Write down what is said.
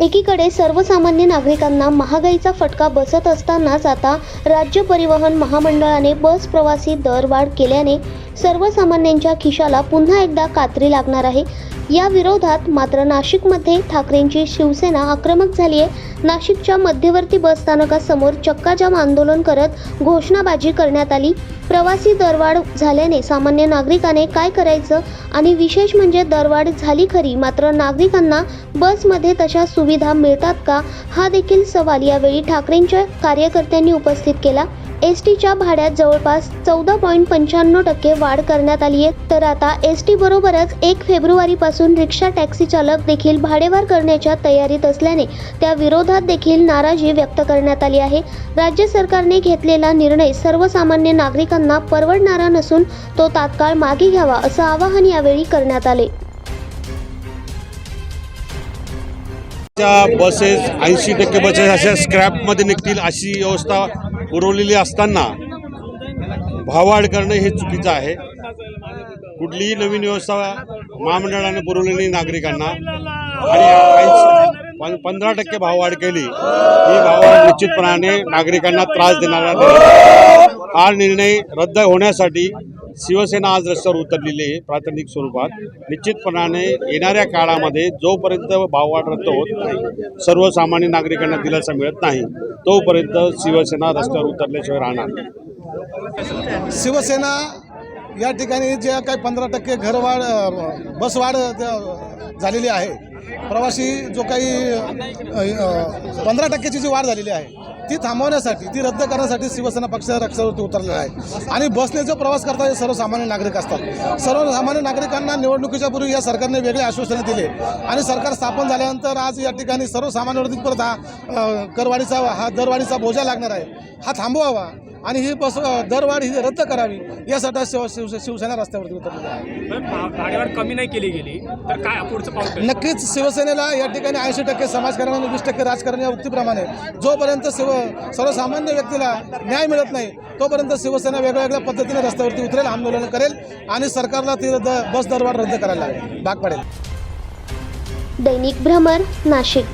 एकीकडे सर्वसामान्य नागरिकांना महागाईचा फटका बसत असतानाच आता राज्य परिवहन महामंडळाने बस प्रवासी दरवाढ केल्याने सर्वसामान्यांच्या खिशाला पुन्हा एकदा कात्री लागणार आहे. या विरोधात मात्र नाशिकमध्ये ठाकरेंची शिवसेना आक्रमक झाली आहे. नाशिकच्या मध्यवर्ती बस स्थानकासमोर चक्काजाम आंदोलन करत घोषणाबाजी करण्यात आली. प्रवासी दरवाढ झाल्याने सामान्य नागरिकाने काय करायचं आणि विशेष म्हणजे दरवाढ झाली खरी मात्र नागरिकांना बसमध्ये तशा सुविधा मिळतात का? हा देखील सवाल यावेळी ठाकरेंच्या कार्यकर्त्यांनी उपस्थित केला. एस टीच्या भाड्यात जवळपास चौदा पॉईंट पंच्याण्णव टक्के वाढ करण्यात आली आहे. तर आता एस टी बरोबरच एक फेब्रुवारीपासून रिक्षा टॅक्सी चालक देखील भाडेवाढ करण्याच्या तयारीत असल्याने त्या विरोधात देखील नाराजी व्यक्त करण्यात आली आहे. राज्य सरकारने घेतलेला निर्णय सर्वसामान्य नागरिकांना परवडणारा नसून तो तात्काळ मागे घ्यावा असं आवाहन यावेळी करण्यात आले. बसेस ऐंशी टक्के बसेस अशा स्क्रॅपमध्ये निघतील अशी व्यवस्था पुरवलेली असताना भाववाढ करणं हे चुकीचं आहे. कुठलीही नवीन व्यवस्था महामंडळाने पुरवलेली नागरिकांना आणि पंधरा टक्के भाववाढ केली ही भाववाढ निश्चितपणाने नागरिकांना त्रास देणारा हा निर्णय रद्द होण्यासाठी शिवसेना आज रस्त्यावर उतरलेली आहे प्राथमिक स्वरूपात. निश्चितपणाने येणाऱ्या काळामध्ये जोपर्यंत भाववाढ रद्द होत नाही सर्वसामान्य नागरिकांना दिलासा मिळत नाही तोपर्यंत शिवसेना रस्त्यावर उतरल्याशिवाय राहणार शिवसेना या ठिकाणी जे काही पंधरा टक्के घरवाढ बसवाढ झालेली आहे. प्रवासी जो काही पंधरा टक्क्याची जी वाढ झालेली आहे ती थांबवण्यासाठी ती रद्द करण्यासाठी शिवसेना पक्ष रक्षावरती उतरलेला आहे. आणि बसने जो प्रवास करतात हे सर्वसामान्य नागरिक असतात. सर्वसामान्य नागरिकांना निवडणुकीच्या पूर्वी या सरकारने वेगळे आश्वासने दिले. आणि सरकार स्थापन झाल्यानंतर आज या ठिकाणी सर्वसामान्यवरती परत हा करवाढीचा हा दरवाढीचा बोजा लागणार आहे. हा थांबवावा. आणि ही बस दरवाढ ही रद्द करावी यासाठी आज शिव शिव शिवसेना रस्त्यावरती उतरलेली आहे. भाडेवाढ कमी नाही केली गेली तर काय पुढचं पाऊल? नक्कीच शिवसेनेला या ठिकाणी ऐंशी टक्के समाजकारण आणि वीस टक्के राजकारण या उक्तीप्रमाणे जोपर्यंत शिव सर्वसामान्य व्यक्तीला न्याय मिळत नाही तोपर्यंत शिवसेना वेगवेगळ्या पद्धतीने रस्त्यावरती उतरेल आंदोलन करेल आणि सरकारला ती बस दरवाढ रद्द करायला भाग पडेल. दैनिक भ्रमर नाशिक.